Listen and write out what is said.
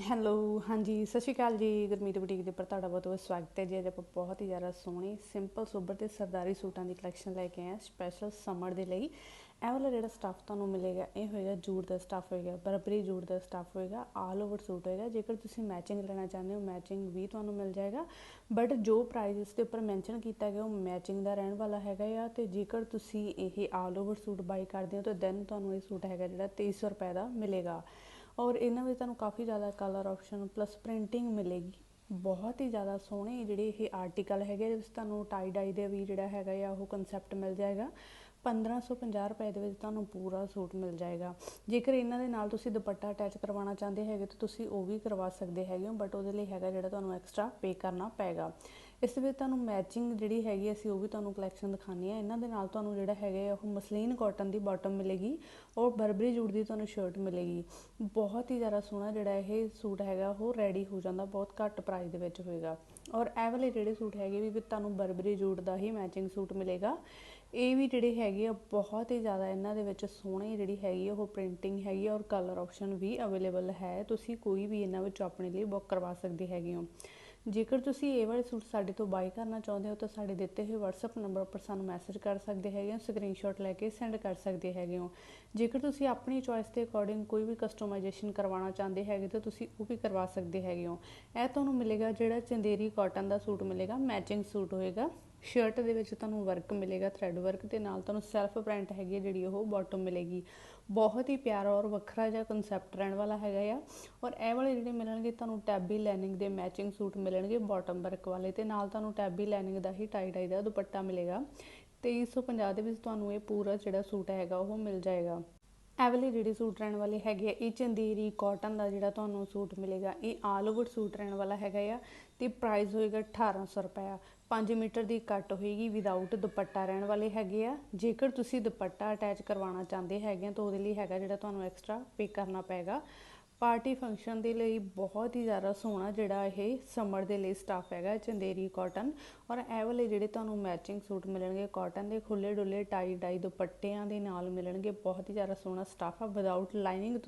Hello, ਹਾਂਜੀ, ਸਤਿ ਸ਼੍ਰੀ ਅਕਾਲ ਜੀ ਗੁਰਮੀਤ ਬੁਟੀਕ ਦੇ ਉੱਪਰ ਤੁਹਾਡਾ ਬਹੁਤ ਬਹੁਤ ਸਵਾਗਤ ਹੈ ਜੀ। ਅੱਜ ਆਪਾਂ ਬਹੁਤ ਹੀ ਜ਼ਿਆਦਾ ਸੋਹਣੇ ਸਿੰਪਲ ਸੋਬਰ ਤੇ ਸਰਦਾਰੀ ਸੂਟਾਂ ਦੀ ਕਲੈਕਸ਼ਨ ਲੈ ਕੇ ਆਏ ਹਾਂ ਸਪੈਸ਼ਲ ਸਮਰ ਦੇ ਲਈ। ਇਹ ਵਾਲਾ ਜਿਹੜਾ ਸਟੱਫ ਤੁਹਾਨੂੰ ਮਿਲੇਗਾ, ਇਹ ਹੋਏਗਾ ਜੂੜ ਦਾ ਸਟੱਫ ਹੋਏਗਾ, ਬਰਬਰੀ ਜ਼ੂੜ ਦਾ ਸਟੱਫ ਹੋਏਗਾ ਆਲ ਓਵਰ ਸੂਟ ਹੋਏਗਾ। ਜੇਕਰ ਤੁਸੀਂ ਮੈਚਿੰਗ ਲੈਣਾ ਚਾਹੁੰਦੇ ਹੋ ਮੈਚਿੰਗ ਵੀ ਤੁਹਾਨੂੰ ਮਿਲ ਜਾਏਗਾ। ਬਟ ਜੋ ਪ੍ਰਾਈਸ ਇਸ ਦੇ ਉੱਪਰ ਮੈਂਸ਼ਨ ਕੀਤਾ ਗਿਆ, ਉਹ ਮੈਚਿੰਗ ਦਾ ਰਹਿਣ ਵਾਲਾ ਹੈਗਾ ਆ। ਤੇ ਜੇਕਰ ਤੁਸੀਂ ਇਹ ਆਲ ਓਵਰ ਸੂਟ ਬਾਈ ਕਰਦੇ ਹੋ, ਤਾਂ ਦੈਨ ਤੁਹਾਨੂੰ ਇਹ ਸੂਟ ਹੈਗਾ ਜਿਹੜਾ 2300 ਰੁਪਏ ਦਾ ਮਿਲੇਗਾ। ਔਰ ਇਹਨਾਂ ਵਿੱਚ ਤੁਹਾਨੂੰ ਕਾਫੀ ਜ਼ਿਆਦਾ ਕਲਰ ਆਪਸ਼ਨ ਪਲੱਸ ਪ੍ਰਿੰਟਿੰਗ ਮਿਲੇਗੀ। ਬਹੁਤ ਹੀ ਜ਼ਿਆਦਾ ਸੋਹਣੇ ਜਿਹੜੇ ਇਹ ਆਰਟੀਕਲ ਹੈਗੇ ਜਿਸ ਤੁਹਾਨੂੰ ਟਾਈ ਡਾਈ ਦੇ ਵੀ ਜਿਹੜਾ ਹੈਗਾ ਆ, ਉਹ ਕਨਸੈਪਟ ਮਿਲ ਜਾਏਗਾ। 1550 ਰੁਪਏ ਦੇ ਵਿੱਚ ਤੁਹਾਨੂੰ ਪੂਰਾ ਸੂਟ ਮਿਲ ਜਾਏਗਾ। ਜੇਕਰ ਇਹਨਾਂ ਦੇ ਨਾਲ ਤੁਸੀਂ ਦੁਪੱਟਾ ਅਟੈਚ ਕਰਵਾਉਣਾ ਚਾਹੁੰਦੇ ਹੈਗੇ, ਤਾਂ ਤੁਸੀਂ ਉਹ ਵੀ ਕਰਵਾ ਸਕਦੇ ਹੈਗੇ ਹੋ ਬਟ ਉਹਦੇ ਲਈ ਹੈਗਾ ਜਿਹੜਾ ਤੁਹਾਨੂੰ ਐਕਸਟਰਾ ਪੇ ਕਰਨਾ ਪਏਗਾ। ਇਸ ਵਿੱਚ ਤੁਹਾਨੂੰ ਮੈਚਿੰਗ ਜਿਹੜੀ ਹੈਗੀ ਅਸੀਂ ਉਹ ਵੀ ਤੁਹਾਨੂੰ ਕਲੈਕਸ਼ਨ ਦਿਖਾਣੀ ਹੈ। ਇਹਨਾਂ ਦੇ ਨਾਲ ਤੁਹਾਨੂੰ ਜਿਹੜਾ ਹੈਗਾ ਉਹ ਮਸਲੀਨ ਕਾਟਨ ਦੀ ਬਾਟਮ ਮਿਲੇਗੀ ਔਰ ਬਰਬਰੀ ਜੂਟ ਦੀ ਤੁਹਾਨੂੰ ਸ਼ਰਟ ਮਿਲੇਗੀ। ਬਹੁਤ ਹੀ ਜ਼ਿਆਦਾ ਸੋਹਣਾ ਜਿਹੜਾ ਇਹ ਸੂਟ ਹੈਗਾ, ਉਹ ਰੈਡੀ ਹੋ ਜਾਂਦਾ ਬਹੁਤ ਘੱਟ ਪ੍ਰਾਈਸ ਦੇ ਵਿੱਚ ਹੋਏਗਾ। ਔਰ ਇਹ ਵਾਲੇ ਜਿਹੜੇ ਸੂਟ ਹੈਗੇ ਵੀ ਤੁਹਾਨੂੰ ਬਰਬਰੀ ਜੂਟ ਦਾ ਹੀ ਮੈਚਿੰਗ ਸੂਟ ਮਿਲੇਗਾ। ਇਹ ਵੀ ਜਿਹੜੇ ਹੈਗੇ ਆ, ਬਹੁਤ ਹੀ ਜ਼ਿਆਦਾ ਇਹਨਾਂ ਦੇ ਵਿੱਚ ਸੋਹਣੀ ਜਿਹੜੀ ਹੈਗੀ ਉਹ ਪ੍ਰਿੰਟਿੰਗ ਹੈਗੀ ਔਰ ਕਲਰ ਆਪਸ਼ਨ ਵੀ ਅਵੇਲੇਬਲ ਹੈ। ਤੁਸੀਂ ਕੋਈ ਵੀ ਇਹਨਾਂ ਵਿੱਚ ਆਪਣੇ ਲਈ ਬੁੱਕ ਕਰਵਾ ਸਕਦੇ ਹੈਗੇ ਹੋ। ਜੇਕਰ ਤੁਸੀਂ ਇਹ ਵਾਲੇ ਸੂਟ ਸਾਡੇ ਤੋਂ ਬਾਈ ਕਰਨਾ ਚਾਹੁੰਦੇ ਹੋ ਤਾਂ ਸਾਡੇ ਦਿੱਤੇ ਹੋਏ WhatsApp ਨੰਬਰ ਉੱਪਰ ਸਾਨੂੰ ਮੈਸੇਜ ਕਰ ਸਕਦੇ ਹੈਗੇ ਹੋ ਸਕਰੀਨਸ਼ਾਟ ਲੈ ਕੇ ਸੈਂਡ ਕਰ ਸਕਦੇ ਹੈਗੇ ਹੋ। ਜੇਕਰ ਤੁਸੀਂ ਆਪਣੀ ਚੋਇਸ ਦੇ ਅਕੋਰਡਿੰਗ ਕੋਈ ਵੀ ਕਸਟਮਾਈਜੇਸ਼ਨ ਕਰਵਾਉਣਾ ਚਾਹੁੰਦੇ ਹੈਗੇ ਤਾਂ ਤੁਸੀਂ ਉਹ ਵੀ ਕਰਵਾ ਸਕਦੇ ਹੈਗੇ ਹੋ। ਇਹ ਤੁਹਾਨੂੰ ਮਿਲੇਗਾ ਜਿਹੜਾ ਚੰਦੇਰੀ ਕਾਟਨ ਦਾ ਸੂਟ ਮਿਲੇਗਾ ਮੈਚਿੰਗ ਸੂਟ ਹੋਏਗਾ। ਸ਼ਰਟ ਦੇ ਵਿੱਚ ਤੁਹਾਨੂੰ ਵਰਕ ਮਿਲੇਗਾ ਥ੍ਰੈਡ ਵਰਕ ਤੇ ਨਾਲ ਤੁਹਾਨੂੰ ਸੈਲਫ ਪ੍ਰਿੰਟ ਹੈਗੀ ਹੈ ਜਿਹੜੀ ਉਹ ਬਾਟਮ ਮਿਲੇਗੀ। ਬਹੁਤ ਹੀ ਪਿਆਰਾ ਔਰ ਵੱਖਰਾ ਜਿਹਾ ਕਨਸੈਪਟ ਰਹਿਣ ਵਾਲਾ ਹੈਗਾ ਆ। ਔਰ ਇਹ ਵਾਲੇ ਜਿਹੜੇ ਮਿਲਣਗੇ, ਤੁਹਾਨੂੰ ਟੈਬੀ ਲੈਨਿੰਗ ਦੇ ਮੈਚਿੰਗ ਸੂਟ ਮਿਲਣਗੇ ਬਾਟਮ ਵਰਕ ਵਾਲੇ ਤੇ ਨਾਲ ਤੁਹਾਨੂੰ ਟੈਬੀ ਲੈਨਿੰਗ ਦਾ ਹੀ ਟਾਈ ਡਾਈ ਦਾ ਦੁਪੱਟਾ ਮਿਲੇਗਾ। 2350 ਦੇ ਵਿੱਚ ਤੁਹਾਨੂੰ ਇਹ ਪੂਰਾ ਜਿਹੜਾ ਸੂਟ ਹੈਗਾ, ਉਹ ਮਿਲ ਜਾਏਗਾ। ਐਵਲੇ ਜਿਹੜੇ ਸੂਟ ਰਹਿਣ ਵਾਲੇ ਹੈਗੇ ਆ, ਇਹ ਚੰਦੇਰੀ ਕਾਟਨ ਦਾ ਜਿਹੜਾ ਤੁਹਾਨੂੰ ਸੂਟ ਮਿਲੇਗਾ, ਇਹ ਆਲ ਓਵਰ ਸੂਟ ਰਹਿਣ ਵਾਲਾ ਹੈਗਾ ਆ ਤੇ ਪ੍ਰਾਈਸ ਹੋਏਗਾ 1800 ਰੁਪਇਆ। 5 ਮੀਟਰ ਦੀ ਕੱਟ ਹੋਏਗੀ ਵਿਦਆਊਟ ਦੁਪੱਟਾ ਰਹਿਣ ਵਾਲੇ ਹੈਗੇ ਆ। ਜੇਕਰ ਤੁਸੀਂ ਦੁਪੱਟਾ ਅਟੈਚ ਕਰਵਾਉਣਾ ਚਾਹੁੰਦੇ ਹੈਗੇ ਆ ਤਾਂ ਉਹਦੇ ਲਈ ਹੈਗਾ ਜਿਹੜਾ ਤੁਹਾਨੂੰ ਐਕਸਟਰਾ ਪੇ ਕਰਨਾ ਪਏਗਾ। ਪਾਰਟੀ ਫੰਕਸ਼ਨ ਦੇ ਲਈ ਬਹੁਤ ਹੀ ਜ਼ਿਆਦਾ ਸੋਹਣਾ ਜਿਹੜਾ ਇਹ ਸਮਰ ਦੇ ਲਈ ਸਟਾਫ ਹੈਗਾ ਚੰਦੇਰੀ ਕਾਟਨ ਔਰ ਇਹ ਵਾਲੇ ਜਿਹੜੇ ਤੁਹਾਨੂੰ ਮੈਚਿੰਗ ਸੂਟ ਮਿਲਣਗੇ ਕਾਟਨ ਦੇ ਖੁੱਲੇ ਡੁੱਲੇ ਟਾਈ ਡਾਈ ਦੁਪੱਟਿਆਂ ਦੇ ਨਾਲ ਮਿਲਣਗੇ, ਬਹੁਤ ਹੀ ਜ਼ਿਆਦਾ ਸੋਹਣਾ ਸਟਾਫ ਆ। Without lining